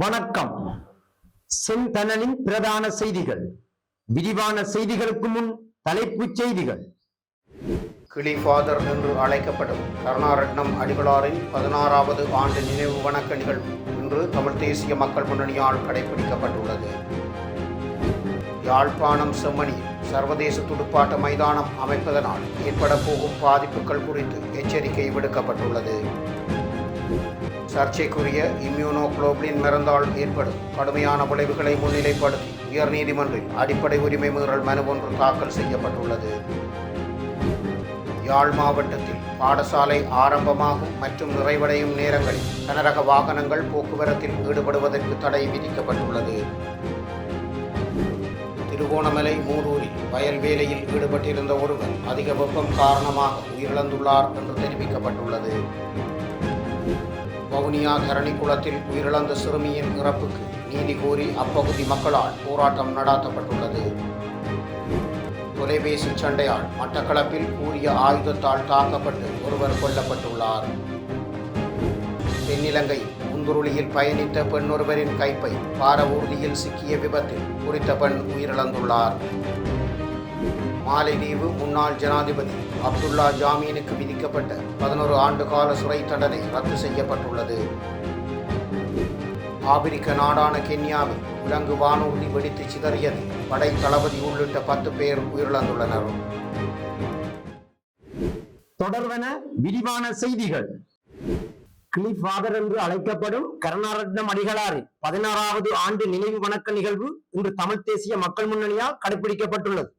வணக்கம். செந்தனலின் பிரதான செய்திகள். விரிவான செய்திகளுக்கு முன் தலைப்புச் செய்திகள். கிளிஃபாதர் என்று அழைக்கப்படும் கருணாரட்னம் அடிகளாரின் பதினாறாவது ஆண்டு நினைவு வணக்க நிகழ்வு இன்று தமிழ் தேசிய மக்கள் முன்னணியால் கடைபிடிக்கப்பட்டுள்ளது. யாழ்ப்பாணம் செம்மணி சர்வதேச துடுப்பாட்ட மைதானம் அமைப்பதனால் ஏற்பட போகும் பாதிப்புகள் குறித்து எச்சரிக்கை விடுக்கப்பட்டுள்ளது. சர்ச்சைக்குரிய இம்யூனோக்ளோபின் மருந்தால் ஏற்படும். கடுமையான விளைவுகளை முன்னிலைப்படுத்தி உயர்நீதிமன்றில் அடிப்படை உரிமை மீறல் மனு ஒன்று தாக்கல் செய்யப்பட்டுள்ளது. யாழ் மாவட்டத்தில் பாடசாலை ஆரம்பமாகும் மற்றும் நிறைவடையும் நேரங்களில் கனரக வாகனங்கள் போக்குவரத்தில் ஈடுபடுவதற்கு தடை விதிக்கப்பட்டுள்ளது. திருகோணமலை மூதூரில் வயல் வேலையில் ஈடுபட்டிருந்த ஒருவர் அதிக வெப்பம் காரணமாக உயிரிழந்துள்ளார் என்று தெரிவிக்கப்பட்டுள்ளது. வவுனியா தரணிக்குளத்தில் உயிரிழந்த சிறுமியின் இறப்புக்கு நீதி கோரி அப்பகுதி மக்களால் போராட்டம் நடாத்தப்பட்டுள்ளது. தொலைபேசி சண்டையால் மட்டக்களப்பில் கூறிய ஆயுதத்தால் தாக்கப்பட்டு ஒருவர் கொல்லப்பட்டுள்ளார். தென்னிலங்கை முந்துருளியில் பயணித்த பெண்ணொருவரின் கைப்பை பாரவூர்தியில் சிக்கிய விபத்தில் குறித்த பெண் உயிரிழந்துள்ளார். மாலைதீவு முன்னாள் ஜனாதிபதி அப்துல்லா ஜாமீனுக்கு விதிக்கப்பட்ட பதினோரு ஆண்டு கால சிறை தண்டனை ரத்து செய்யப்பட்டுள்ளது. ஆபிரிக்க நாடான கென்யாவில் விலங்கு வானூர்தி வெடித்து சிதறியது படை தளபதி உள்ளிட்ட பத்து பேர் உயிரிழந்துள்ளனர். தொடர்வன விரிவான செய்திகள். கிளிஃபாதர் என்று அழைக்கப்படும் கருணாரட்னம் அடிகளாரி பதினாறாவது ஆண்டு நினைவு வணக்க நிகழ்வு இன்று தமிழ் தேசிய மக்கள் முன்னணியால் கடைபிடிக்கப்பட்டுள்ளது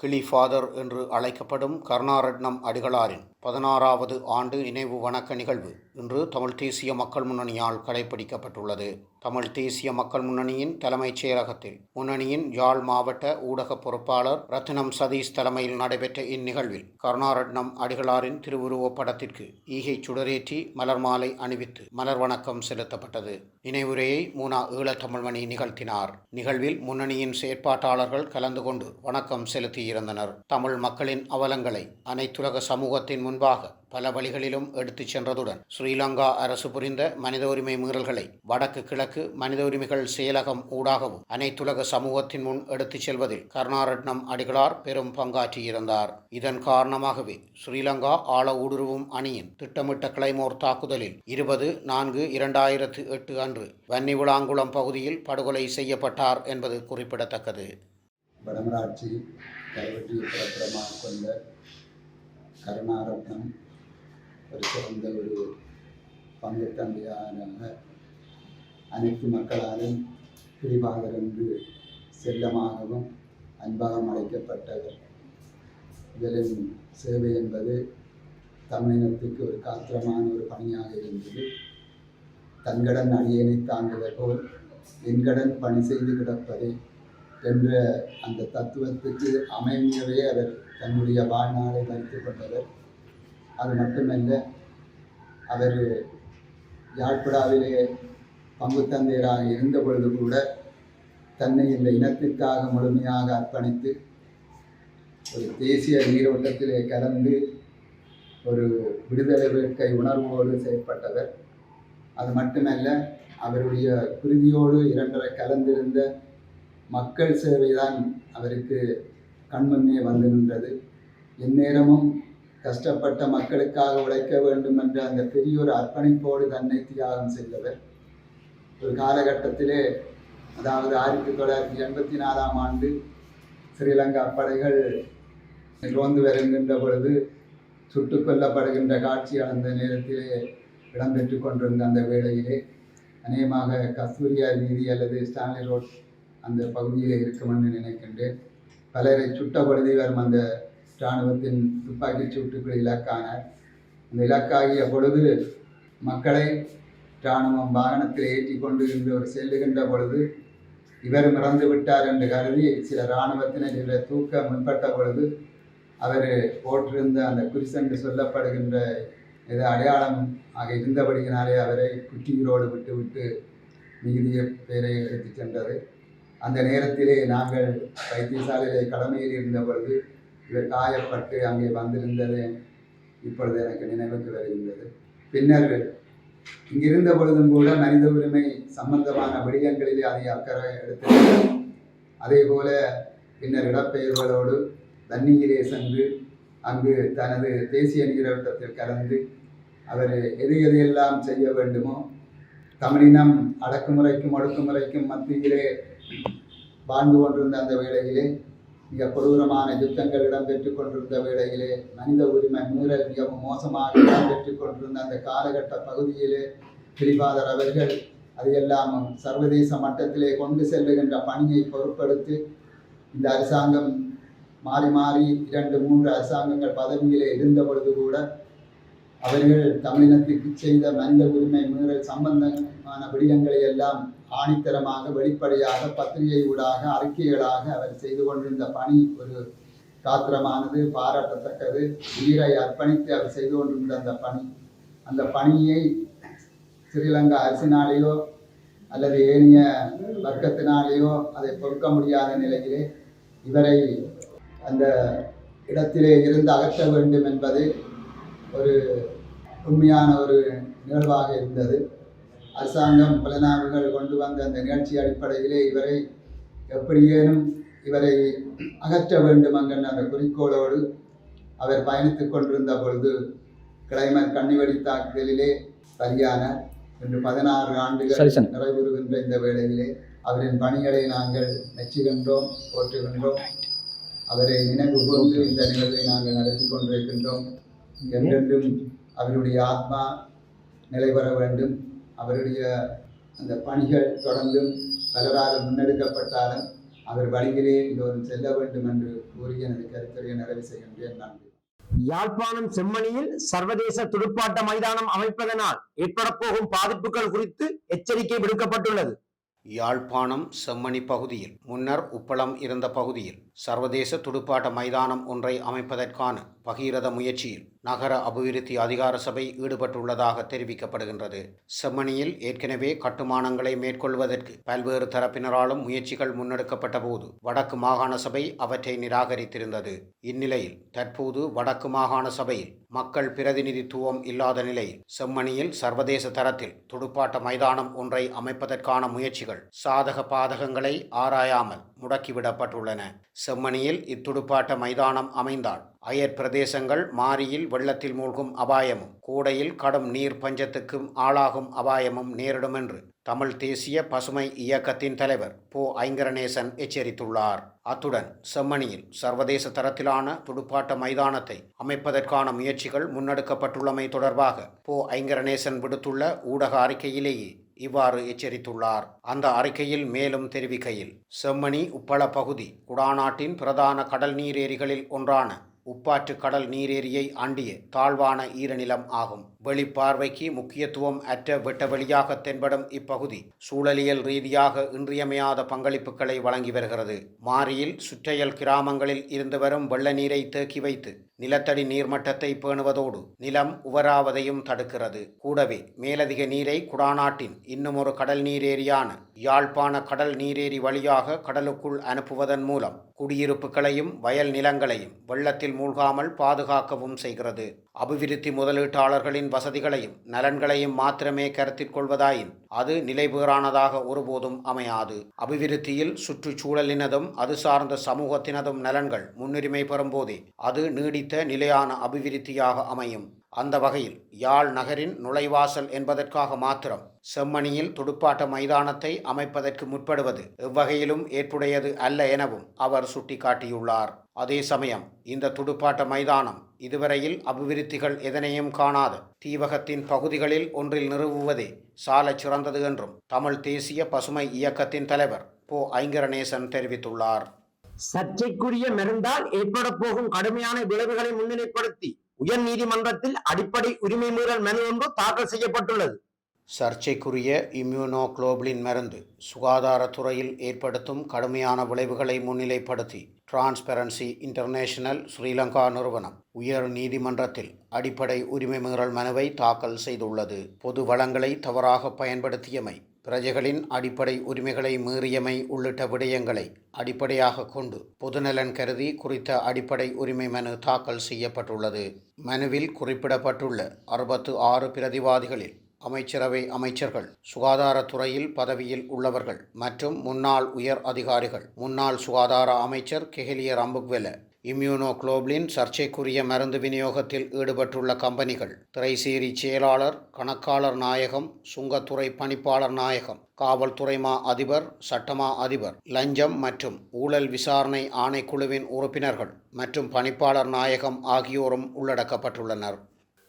கிளிஃபாதர் என்று அழைக்கப்படும் கருணாரட்னம் அடிகளாரின் பதினாறாவது ஆண்டு நினைவு வணக்க நிகழ்வு. இன்று தமிழ் தேசிய மக்கள் முன்னணியால் கடைபிடிக்கப்பட்டுள்ளது தமிழ் தேசிய மக்கள் முன்னணியின் தலைமைச் செயலகத்தில் முன்னணியின் யாழ் மாவட்ட ஊடக பொறுப்பாளர் ரத்னம் சதீஷ் தலைமையில் நடைபெற்ற இந்நிகழ்வில் கருணாரட்னம் அடிகளாரின் திருவுருவப் படத்திற்கு ஈகை சுடரேற்றி மலர் மாலை அணிவித்து மலர் வணக்கம் செலுத்தப்பட்டது. நினைவுரையை மூனா ஈழத்தமிழ்மணி நிகழ்த்தினார். நிகழ்வில் முன்னணியின் செயற்பாட்டாளர்கள் கலந்து கொண்டு வணக்கம் செலுத்தியிருந்தனர். தமிழ் மக்களின் அவலங்களை அனைத்துலக சமூகத்தின் முன் முன்பாக பல வழிகளிலும் எடுத்துச் சென்றதுடன் ஸ்ரீலங்கா அரசு புரிந்த மனித உரிமை மீறல்களை வடக்கு கிழக்கு மனித உரிமைகள் செயலகம் ஊடாகவும் அனைத்துலக சமூகத்தின் முன் எடுத்துச் செல்வதில் கருணாரட்னம் அடிகளார் பெரும் பங்காற்றியிருந்தார். இதன் காரணமாகவே ஸ்ரீலங்கா ஆழ ஊடுருவும் அணியின் திட்டமிட்ட கிளைமோர் தாக்குதலில் இருபது நான்கு இரண்டாயிரத்து எட்டு அன்று வன்னிவிளாங்குளம் பகுதியில் படுகொலை செய்யப்பட்டார் என்பது குறிப்பிடத்தக்கது. கொண்ட கருணாரத்னம் ஒரு சிறந்த ஒரு பங்கு தந்தையான அனைத்து மக்களாலும் பிரிவாகர் என்று செல்லமாகவும் அன்பாகவும் அழைக்கப்பட்டவர் இவரின் சேவை என்பது தமிழினத்துக்கு ஒரு காத்திரமான ஒரு பணியாக இருந்தது தன்கடன் அடியேனை தாங்குவது போல் என்கடன் பணி செய்து கிடப்பது என்ற அந்த தத்துவத்துக்கு அமையவே அவர் தன்னுடைய வாழ்நாளை வைத்துக் கொண்டவர் அது மட்டுமல்ல அவர் யாழ்ப்பாடாவிலே பங்கு தந்தையராக இருந்த பொழுது கூட தன்னை இந்த இனத்திற்காக முழுமையாக அர்ப்பணித்து ஒரு தேசிய நீரோட்டத்திலே கலந்து ஒரு விடுதலை வேட்கை உணர்வோடு செயற்பட்டவர். அது மட்டுமல்ல அவருடைய குருதியோடு இரண்டரை கலந்திருந்த மக்கள் சேவைதான் அவருக்கு கண்முன்னே வந்து நின்றது. எந்நேரமும் கஷ்டப்பட்ட மக்களுக்காக உழைக்க வேண்டும் என்ற அந்த பெரிய ஒரு அர்ப்பணிப்போடு தன்னை தியாகம் செய்தவர். ஒரு காலகட்டத்திலே அதாவது ஆயிரத்தி தொள்ளாயிரத்தி எண்பத்தி நாலாம் ஆண்டு ஸ்ரீலங்கா படைகள் ரோந்து வருகின்ற பொழுது சுட்டுக் கொல்லப்படுகின்ற காட்சி அந்த நேரத்திலே இடம்பெற்று கொண்டிருந்த அந்த வேளையிலே அநேகமாக கஸ்தூரியா வீதி அல்லது ஸ்டான்லி ரோட் அந்த பகுதியில் இருக்கும் என்று நினைக்கின்றேன். பலரை சுட்ட பொழுது வரும் அந்த இராணுவத்தின் துப்பாக்கி சூட்டுக்கு இலக்கானார். அந்த இலக்காகிய பொழுது மக்களை இராணுவம் வாகனத்தில் ஏற்றி கொண்டு இன்று ஒரு செல்லுகின்ற பொழுது இவர் இறந்து விட்டார் என்று கருதி சில இராணுவத்தினர் இவரை தூக்க முன்பட்ட பொழுது அவர் போட்டிருந்த அந்த குறிசென்று சொல்லப்படுகின்ற இது அடையாளம் ஆக இருந்தபடியினாலே அவரை குற்றியூரோடு விட்டு விட்டு மிகுதிய பேரை எடுத்துச் சென்றது. அந்த நேரத்திலே நாங்கள் வைத்தியசாலையிலே கடமையில் இருந்த பொழுது இவர் காயப்பட்டு அங்கே வந்திருந்தது இப்பொழுது எனக்கு நினைவுக்கு வருகின்றது. பின்னர் இங்கிருந்த பொழுதும் கூட மனித உரிமை சம்பந்தமான விடயங்களிலே அதிக அக்கறை எடுத்து அதே போல பின்னர் இடப்பெயர்வுகளோடு தண்ணியிலே சென்று அங்கு தனது தேசிய நீரோட்டத்தில் கலந்து அவர் எது எதையெல்லாம் செய்ய வேண்டுமோ தமிழினம் அடக்குமுறைக்கும் ஒடுக்குமுறைக்கும் மத்தியிலே வாழ்ந்து கொண்டிருந்த அந்த வேளையிலே மிக கொடூரமான யுத்தங்கள் இடம்பெற்றுக் கொண்டிருந்த வேளையிலே மனித உரிமை மீறல் மிகவும் மோசமாக இடம்பெற்றுக் கொண்டிருந்த அந்த காலகட்ட பகுதியிலே பிரிபாதர் அவர்கள் அதையெல்லாம் சர்வதேச மட்டத்திலே கொண்டு செல்லுகின்ற பணியை பொருட்படுத்தி இந்த அரசாங்கம் மாறி மாறி இரண்டு மூன்று அரசாங்கங்கள் பதவியிலே இருந்த பொழுது கூட அவர்கள் தமிழினத்துக்கு செய்த மனித உரிமை மீறல் சம்பந்தமான விடயங்களை எல்லாம் ஆணித்தரமாக வெளிப்படையாக பத்திரிகை ஊடாக அறிக்கைகளாக அவர் செய்து கொண்டிருந்த பணி ஒரு காத்திரமானது பாராட்டத்தக்கது. உயிரை அர்ப்பணித்து அவர் செய்து கொண்டிருந்த அந்த பணி. அந்த பணியை ஸ்ரீலங்கா அரசினாலேயோ அல்லது ஏனைய வர்க்கத்தினாலேயோ அதை பொறுக்க முடியாத நிலையிலே இவரை அந்த இடத்திலே இருந்து அகற்ற வேண்டும் என்பது ஒரு உண்மையான ஒரு நிகழ்வாக இருந்தது. அரசாங்கம் புலனாய்வுகள் கொண்டு வந்த அந்த நிகழ்ச்சி அடிப்படையிலே இவரை எப்படியேனும் இவரை அகற்ற வேண்டும் என்கின்ற அந்த குறிக்கோளோடு அவர் பயணித்துக் கொண்டிருந்த பொழுது கிளைமர் கண்ணிவெடி தாக்குதலிலே பலியான இன்று பதினாறு ஆண்டுகள். நிறைவுறுகின்ற இந்த வேளையிலே அவரின் பணிகளை நாங்கள் மெச்சுகின்றோம் போற்றுகின்றோம். அவரை நினைவு கூர்ந்து இந்த நிகழ்வை நாங்கள் நடத்தி கொண்டிருக்கின்றோம். என்றென்றும் அவருடைய ஆத்மா நிலைபெற வேண்டும். அவருடைய அந்த பணிகள் தொடர்ந்தும் பலரால் முன்னெடுக்கப்பட்டாலும் அவர் வழியிலே இதோறும் செல்ல வேண்டும் என்று கூறி எனது கருத்துரையை நிறைவு செய்கின்றேன். நன்றி. யாழ்ப்பாணம் செம்மணியில் சர்வதேச துடுப்பாட்ட மைதானம் அமைப்பதனால் ஏற்படப்போகும் பாதிப்புகள் குறித்து எச்சரிக்கை விடுக்கப்பட்டுள்ளது. யாழ்ப்பாணம் செம்மணி பகுதியில் முன்னர் உப்பளம் இருந்த பகுதியில் சர்வதேச துடுப்பாட்ட மைதானம் ஒன்றை அமைப்பதற்கான பகீரத முயற்சியில் நகர அபிவிருத்தி அதிகார சபை ஈடுபட்டுள்ளதாக தெரிவிக்கப்படுகின்றது. செம்மணியில் ஏற்கனவே கட்டுமானங்களை மேற்கொள்வதற்கு பல்வேறு தரப்பினராலும் முயற்சிகள் முன்னெடுக்கப்பட்ட போது வடக்கு மாகாண சபை அவற்றை நிராகரித்திருந்தது. இந்நிலையில் தற்போது வடக்கு மாகாண சபையில் மக்கள் பிரதிநிதித்துவம் இல்லாத நிலையில் செம்மணியில் சர்வதேச தரத்தில் துடுப்பாட்ட மைதானம் ஒன்றை அமைப்பதற்கான முயற்சிகள் சாதக பாதகங்களை ஆராயாமல் முடக்கிவிடப்பட்டுள்ளன. செம்மணியில் இத்துடுப்பாட்ட மைதானம் அமைந்தால் அயற் பிரதேசங்கள் மாரியில் வெள்ளத்தில் மூழ்கும் அபாயமும் கோடையில் கடும் நீர் பஞ்சத்துக்கும் ஆளாகும் அபாயமும் நேரிடும் என்று தமிழ் தேசிய பசுமை இயக்கத்தின் தலைவர் போ. ஐங்கரநேசன் எச்சரித்துள்ளார். அத்துடன் செம்மணியில் சர்வதேச தரத்திலான துடுப்பாட்ட மைதானத்தை அமைப்பதற்கான முயற்சிகள் முன்னெடுக்கப்பட்டுள்ளமை தொடர்பாக போ. ஐங்கரநேசன் விடுத்துள்ள ஊடக அறிக்கையிலேயே இவ்வாறு எச்சரித்துள்ளார். அந்த அறிக்கையில் மேலும் தெரிவிக்கையில் செம்மணி உப்பள பகுதி குடாநாட்டின் பிரதான கடல் நீரேரிகளில் ஒன்றான உப்பாற்று கடல் நீரேரியை அண்டிய தாழ்வான ஈரநிலம் ஆகும். வெளிப்பார்வைக்கு முக்கியத்துவம் அற்ற வெட்டவெளியாக தென்படும் இப்பகுதி சூழலியல் ரீதியாக இன்றியமையாத பங்களிப்புகளை வழங்கி வருகிறது. மாரியில் சுற்றையல் கிராமங்களில் இருந்து வரும் வெள்ள நீரை தேக்கி வைத்து நிலத்தடி நீர்மட்டத்தை பேணுவதோடு நிலம் உவராவதையும் தடுக்கிறது. கூடவே மேலதிக நீரை குடாநாட்டின் இன்னும் ஒரு கடல் நீரேரியான யாழ்ப்பாண கடல் நீரேரி வழியாக கடலுக்குள் அனுப்புவதன் மூலம் குடியிருப்புகளையும் வயல் நிலங்களையும் வெள்ளத்தில் மூழ்காமல் பாதுகாக்கவும் செய்கிறது. அபிவிருத்தி முதலீட்டாளர்களின் வசதிகளையும் நலன்களையும் மாத்திரமே கருத்தில் கொள்வதாயின் அது நிலைபேறானதாக ஒருபோதும் அமையாது. அபிவிருத்தியில் சுற்றுச்சூழலினதும் அது சார்ந்த சமூகத்தினதும் நலன்கள் முன்னுரிமை பெறும்போதே அது நீடித்த நிலையான அபிவிருத்தியாக அமையும். அந்த வகையில் யாழ் நகரின் நுழைவாசல் என்பதற்காக மாத்திரம் செம்மணியில் துடுப்பாட்ட மைதானத்தை அமைப்பதற்கு முற்படுவது எவ்வகையிலும் ஏற்புடையது அல்ல எனவும் அவர் சுட்டிக்காட்டியுள்ளார். அதே சமயம் இந்த துடுப்பாட்ட மைதானம் இதுவரையில் அபிவிருத்திகள் எதனையும் காணாத தீவகத்தின் பகுதிகளில் ஒன்றில் நிறுவுவதே சாலச் சிறந்தது என்றும் தமிழ் தேசிய பசுமை இயக்கத்தின் தலைவர் போ. ஐங்கரநேசன் தெரிவித்துள்ளார். சர்ச்சைக்குரிய மருந்தால் ஏற்பட போகும் கடுமையான விளைவுகளை முன்னிலைப்படுத்தி உயர் நீதிமன்றத்தில் அடிப்படை உரிமை மீறல் மனு ஒன்று தாக்கல் செய்யப்பட்டுள்ளது. சர்ச்சைக்குரிய இம்யூனோகுளோபுலின் மருந்து சுகாதாரத்துறையில் ஏற்படுத்தும் கடுமையான விளைவுகளை முன்னிலைப்படுத்தி டிரான்ஸ்பெரன்சி இன்டர்நேஷனல் ஸ்ரீலங்கா நிறுவனம் உயர் நீதிமன்றத்தில் அடிப்படை உரிமை மீறல் மனுவை தாக்கல் செய்துள்ளது. பொது வளங்களை தவறாக பயன்படுத்தியமை பிரஜைகளின் அடிப்படை உரிமைகளை மீறியமை உள்ளிட்ட விடயங்களை அடிப்படையாக கொண்டு பொதுநலன் கருதி குறித்த அடிப்படை உரிமை மனு தாக்கல் செய்யப்பட்டுள்ளது. மனுவில் குறிப்பிடப்பட்டுள்ள அறுபத்து ஆறு பிரதிவாதிகளில் அமைச்சரவை அமைச்சர்கள் சுகாதாரத்துறையில் பதவியில் உள்ளவர்கள் மற்றும் முன்னாள் உயர் அதிகாரிகள் முன்னாள் சுகாதார அமைச்சர் கெஹலிய ரம்புக்வெல இம்யூனோக்ளோபிளின் சர்ச்சைக்குரிய மருந்து விநியோகத்தில் ஈடுபட்டுள்ள கம்பெனிகள் திரைசேரி செயலாளர் கணக்காளர் நாயகம் சுங்கத்துறை பணிப்பாளர் நாயகம் காவல்துறை மா அதிபர் சட்டமா அதிபர் லஞ்சம் மற்றும் ஊழல் விசாரணை ஆணைக்குழுவின் உறுப்பினர்கள் மற்றும் பணிப்பாளர் நாயகம் ஆகியோரும் உள்ளடக்கப்பட்டுள்ளனர்.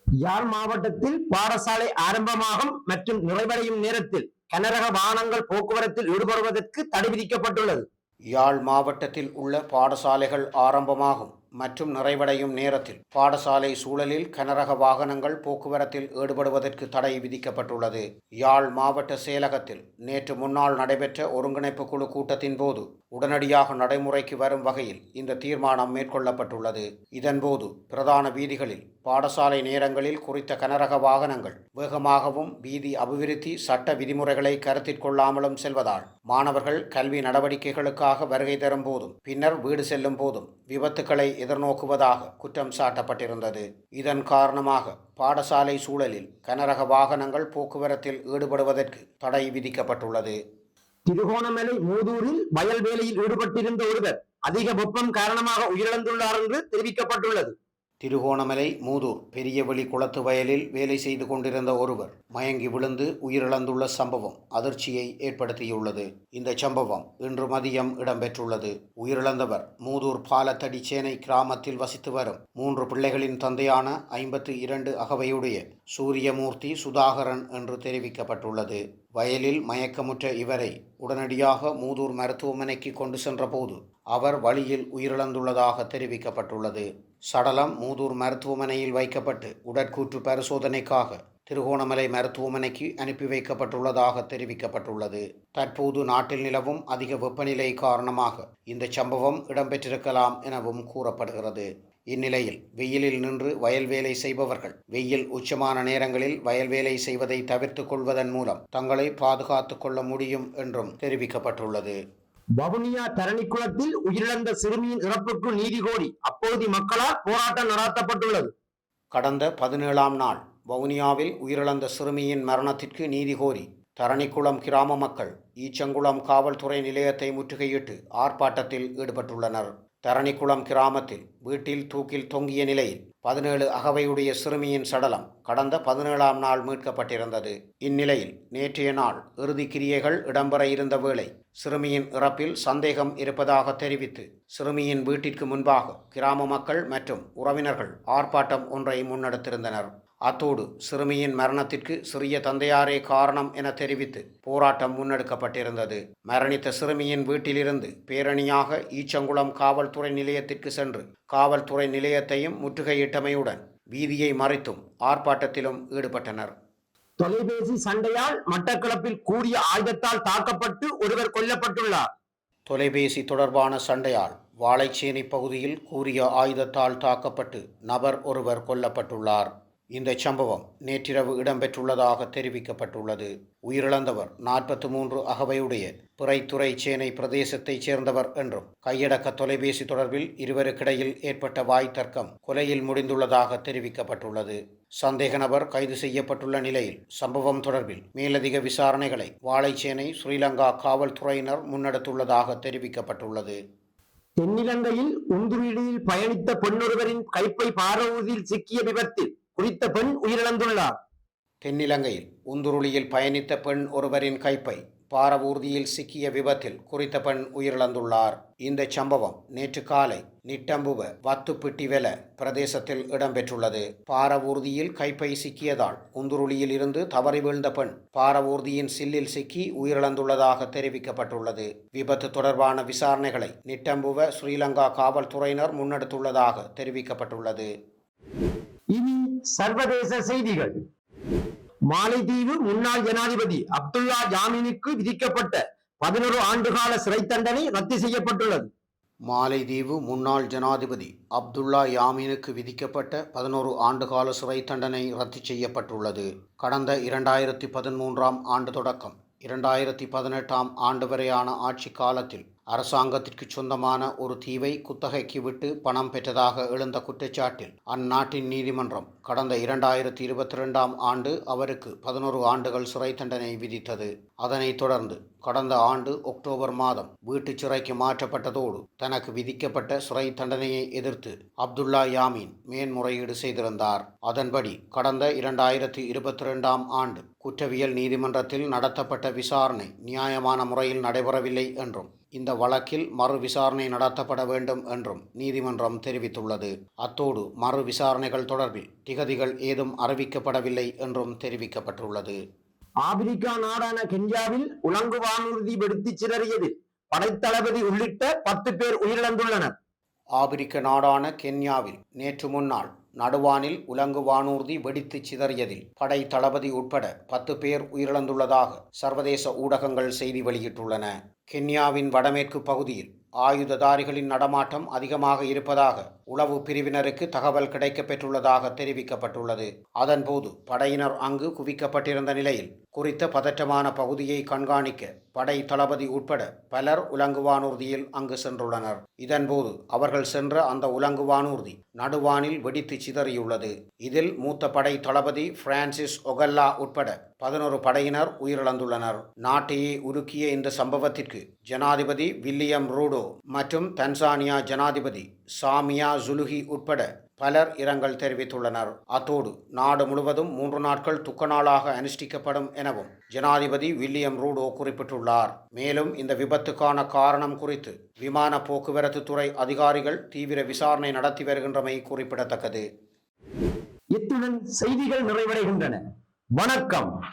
யாழ் மாவட்டத்தில் பாடசாலை ஆரம்பமாகும் மற்றும் நிறைவடையும் நேரத்தில் கனரக வாகனங்கள் போக்குவரத்தில் ஈடுபடுவதற்கு தடை விதிக்கப்பட்டுள்ளது. யாழ் மாவட்டத்தில் உள்ள பாடசாலைகள் ஆரம்பமாகும். மற்றும் நிறைவடையும் நேரத்தில். பாடசாலை சூழலில் கனரக வாகனங்கள் போக்குவரத்தில் ஈடுபடுவதற்கு தடை விதிக்கப்பட்டுள்ளது. யாழ் மாவட்ட செயலகத்தில் நேற்று முன்னால் நடைபெற்ற ஒருங்கிணைப்பு குழு கூட்டத்தின் போது உடனடியாக நடைமுறைக்கு வரும் வகையில் இந்த தீர்மானம் மேற்கொள்ளப்பட்டுள்ளது. இதன்போது பிரதான வீதிகளில் பாடசாலை நேரங்களில் குறித்த கனரக வாகனங்கள் வேகமாகவும் வீதி அபிவிருத்தி சட்ட விதிமுறைகளை கருத்தில் கொள்ளாமலும் செல்வதால் மாணவர்கள் கல்வி நடவடிக்கைகளுக்காக வருகை தரும் போதும் பின்னர் வீடு செல்லும் போதும் விபத்துக்களை எதிர்நோக்குவதாக குற்றம் சாட்டப்பட்டிருந்தது. இதன் காரணமாக பாடசாலை சூழலில் கனரக வாகனங்கள் போக்குவரத்தில் ஈடுபடுவதற்கு தடை விதிக்கப்பட்டுள்ளது. திருகோணமலை மூதூரில் வயல் வேலையில் ஈடுபட்டிருந்த ஒருவர் அதிக வெப்பம் காரணமாக உயிரிழந்துள்ளார் என்று தெரிவிக்கப்பட்டுள்ளது. திருகோணமலை மூதூர் பெரியவெளி குளத்து வயலில் வேலை செய்து கொண்டிருந்த ஒருவர் மயங்கி விழுந்து உயிரிழந்துள்ள சம்பவம் அதிர்ச்சியை ஏற்படுத்தியுள்ளது. இந்த சம்பவம் இன்று மதியம் இடம்பெற்றுள்ளது. உயிரிழந்தவர் மூதூர் பாலத்தடி சேனை கிராமத்தில் வசித்து வரும் மூன்று பிள்ளைகளின் தந்தையான ஐம்பத்து இரண்டு அகவையுடைய சூரியமூர்த்தி சுதாகரன் என்று தெரிவிக்கப்பட்டுள்ளது. வயலில் மயக்கமுற்ற இவரை உடனடியாக மூதூர் மருத்துவமனைக்கு கொண்டு சென்றபோது அவர் வழியில் உயிரிழந்துள்ளதாக தெரிவிக்கப்பட்டுள்ளது. சடலம் மூதூர் மருத்துவமனையில் வைக்கப்பட்டு உடற்கூற்று பரிசோதனைக்காக திருகோணமலை மருத்துவமனைக்கு அனுப்பி வைக்கப்பட்டுள்ளதாக தெரிவிக்கப்பட்டுள்ளது. தற்போது நாட்டில் நிலவும் அதிக வெப்பநிலை காரணமாக இந்த சம்பவம் இடம்பெற்றிருக்கலாம் எனவும் கூறப்படுகிறது. இந்நிலையில் வெயிலில் நின்று வயல் வேலை செய்பவர்கள் வெயில் உச்சமான நேரங்களில் வயல் வேலை செய்வதை தவிர்த்துக் கொள்வதன் மூலம் தங்களை பாதுகாத்துக் கொள்ள முடியும் என்றும் தெரிவிக்கப்பட்டுள்ளது. வவுனியா தரணிக்குளத்தில் உயிரிழந்த சிறுமியின் இறப்புக்கு நீதி கோரி அப்பகுதி மக்களால் போராட்டம் நடாத்தப்பட்டுள்ளது. கடந்த பதினேழாம் நாள் வவுனியாவில் உயிரிழந்த சிறுமியின் மரணத்திற்கு நீதி கோரி தரணிக்குளம் கிராம மக்கள் ஈச்சங்குளம் காவல்துறை நிலையத்தை முற்றுகையிட்டு ஆர்ப்பாட்டத்தில் ஈடுபட்டுள்ளனர். தரணிக்குளம் கிராமத்தில் வீட்டில் தூக்கில் தொங்கிய நிலையில் பதினேழு அகவையுடைய சிறுமியின் சடலம் கடந்த பதினேழாம் நாள் மீட்கப்பட்டிருந்தது. இந்நிலையில் நேற்றைய நாள் இறுதி கிரியைகள் இடம்பெற இருந்த வேளை சிறுமியின் இறப்பில் சந்தேகம் இருப்பதாக தெரிவித்து சிறுமியின் வீட்டிற்கு முன்பாக கிராம மக்கள் மற்றும் உறவினர்கள் ஆர்ப்பாட்டம் ஒன்றை முன்னெடுத்திருந்தனர். அத்தோடு சிறுமியின் மரணத்திற்கு சிறிய தந்தையாரே காரணம் என தெரிவித்து போராட்டம் முன்னெடுக்கப்பட்டிருந்தது. மரணித்த சிறுமியின் வீட்டிலிருந்து பேரணியாக ஈச்சங்குளம் காவல்துறை நிலையத்திற்கு சென்று காவல்துறை நிலையத்தையும் முற்றுகையிட்டமையுடன் வீதியை மறைத்தும் ஆர்ப்பாட்டத்திலும் ஈடுபட்டனர். தொலைபேசி சண்டையால் மட்டக்களப்பில் கூடிய ஆயுதத்தால் தாக்கப்பட்டு ஒருவர் கொல்லப்பட்டுள்ளார். தொலைபேசி தொடர்பான சண்டையால் வாழைச்சேனை பகுதியில் கூறிய ஆயுதத்தால் தாக்கப்பட்டு நபர் ஒருவர் கொல்லப்பட்டுள்ளார். இந்த சம்பவம் நேற்றிரவு இடம்பெற்றுள்ளதாக தெரிவிக்கப்பட்டுள்ளது. உயிரிழந்தவர் நாற்பத்தி மூன்று அகவையுடைய பிறைத்துறை சேனை பிரதேசத்தைச் சேர்ந்தவர் என்றும் கையடக்க தொலைபேசி தொடர்பில் இருவருக்கிடையில் ஏற்பட்ட வாய் தர்க்கம் கொலையில் முடிந்துள்ளதாக தெரிவிக்கப்பட்டுள்ளது. சந்தேக நபர் கைது செய்யப்பட்டுள்ள நிலையில் சம்பவம் தொடர்பில் மேலதிக விசாரணைகளை வாழைச்சேனை ஸ்ரீலங்கா காவல்துறையினர் முன்னெடுத்துள்ளதாக தெரிவிக்கப்பட்டுள்ளது. தென்னிலங்கையில் உந்துருளியில் பயணித்த பெண்ணொருவரின் கைப்பை பாரவூதியில் சிக்கிய விபத்தில் குறித்த பெண் உயிரிழந்துள்ளார். தென்னிலங்கையில் உந்துருளியில் பயணித்த பெண் ஒருவரின் கைப்பை பாரவூர்தியில் சிக்கிய விபத்தில் குறித்த பெண் உயிரிழந்துள்ளார். இந்த சம்பவம் நேற்று காலை நிட்டம்புவ வத்துப்பிட்டிவெல பிரதேசத்தில் இடம்பெற்றுள்ளது. பாரவூர்தியில் கைப்பை சிக்கியதால் உந்துருளியில் இருந்து தவறி வீழ்ந்த பெண் பாரவூர்தியின் சில்லில் சிக்கி உயிரிழந்துள்ளதாக தெரிவிக்கப்பட்டுள்ளது. விபத்து தொடர்பான விசாரணைகளை நிட்டம்புவ ஸ்ரீலங்கா காவல்துறையினர் முன்னெடுத்துள்ளதாக தெரிவிக்கப்பட்டுள்ளது. இனி சர்வதேச செய்திகள். மாலைதீவு முன்னாள் ஜனாதிபதி அப்துல்லா ஜாமீனுக்கு விதிக்கப்பட்ட பதினொரு ஆண்டுகால சிறை தண்டனை ரத்து செய்யப்பட்டுள்ளது. மாலைதீவு முன்னாள் ஜனாதிபதி அப்துல்லா யாமீனுக்கு விதிக்கப்பட்ட பதினோரு ஆண்டுகால சிறை தண்டனை ரத்து செய்யப்பட்டுள்ளது. கடந்த இரண்டாயிரத்தி பதிமூன்றாம் ஆண்டு தொடக்கம். இரண்டாயிரத்தி பதினெட்டாம் ஆண்டு வரையான ஆட்சி காலத்தில் அரசாங்கத்திற்கு சொந்தமான ஒரு தீவை குத்தகைக்கு விட்டு பணம் பெற்றதாக எழுந்த குற்றச்சாட்டில் அந்நாட்டின் நீதிமன்றம் கடந்த இரண்டாயிரத்தி இருபத்தி ரெண்டாம் ஆண்டு அவருக்கு பதினோரு ஆண்டுகள் சிறை தண்டனை விதித்தது. அதனைத் தொடர்ந்து கடந்த ஆண்டு அக்டோபர் மாதம் வீட்டுச் சிறைக்கு மாற்றப்பட்டதோடு தனக்கு விதிக்கப்பட்ட சிறை தண்டனையை எதிர்த்து அப்துல்லா யாமீன் மேன்முறையீடு செய்திருந்தார். அதன்படி கடந்த இரண்டாயிரத்தி இருபத்தி ரெண்டாம் ஆண்டு குற்றவியல் நீதிமன்றத்தில் நடத்தப்பட்ட விசாரணை நியாயமான முறையில் நடைபெறவில்லை என்றும் இந்த வழக்கில் மறு விசாரணை நடத்தப்பட வேண்டும் என்றும் நீதிமன்றம் தெரிவித்துள்ளது. அத்தோடு மறு விசாரணைகள் தொடர்பில் திகதிகள் ஏதும் அறிவிக்கப்படவில்லை என்றும் தெரிவிக்கப்பட்டுள்ளது. ஆப்பிரிக்கா நாடான கென்யாவில் உலங்கு வானூர்தி வெடித்துச் சிதறியதில் படைத்தளபதி உள்ளிட்ட பத்து பேர் உயிரிழந்துள்ளனர். ஆபிரிக்க நாடான கென்யாவில் நேற்று முன்னாள் நடுவானில் உலங்கு வானூர்தி வெடித்துச் சிதறியதில் படை தளபதி உட்பட பத்து பேர் உயிரிழந்துள்ளதாக சர்வதேச ஊடகங்கள் செய்தி வெளியிட்டுள்ளன. கென்யாவின் வடமேற்கு பகுதியில் ஆயுததாரிகளின் நடமாட்டம் அதிகமாக இருப்பதாக உளவு பிரிவினருக்கு தகவல் கிடைக்கப்பெற்றுள்ளதாக தெரிவிக்கப்பட்டுள்ளது. அதன்போது படையினர் அங்கு குவிக்கப்பட்டிருந்த நிலையில் குறித்த பதற்றமான பகுதியை கண்காணிக்க படை தளபதி உட்பட பலர் உலங்குவானூர்தியில் அங்கு சென்றுள்ளனர். இதன்போது அவர்கள் சென்ற அந்த உலங்குவானூர்தி நடுவானில் வெடித்து சிதறியுள்ளது. இதில் மூத்த படை தளபதி பிரான்சிஸ் ஒகல்லா உட்பட பதினோரு படையினர் உயிரிழந்துள்ளனர். நாட்டையே உருக்கிய இந்த சம்பவத்திற்கு ஜனாதிபதி வில்லியம் ரூடோ மற்றும் தன்சானியா ஜனாதிபதி சாமியா ஜுலுகி உட்பட பலர் இரங்கல் தெரிவித்துள்ளனர். அத்தோடு நாடு முழுவதும் மூன்று நாட்கள் துக்க நாளாக அனுஷ்டிக்கப்படும் எனவும் ஜனாதிபதி வில்லியம் ரூடோ குறிப்பிட்டுள்ளார். மேலும் இந்த விபத்துக்கான காரணம் குறித்து விமான போக்குவரத்து துறை அதிகாரிகள் தீவிர விசாரணை நடத்தி வருகின்றமை குறிப்பிடத்தக்கது. இத்துடன் செய்திகள் நிறைவடைகின்றன. வணக்கம்.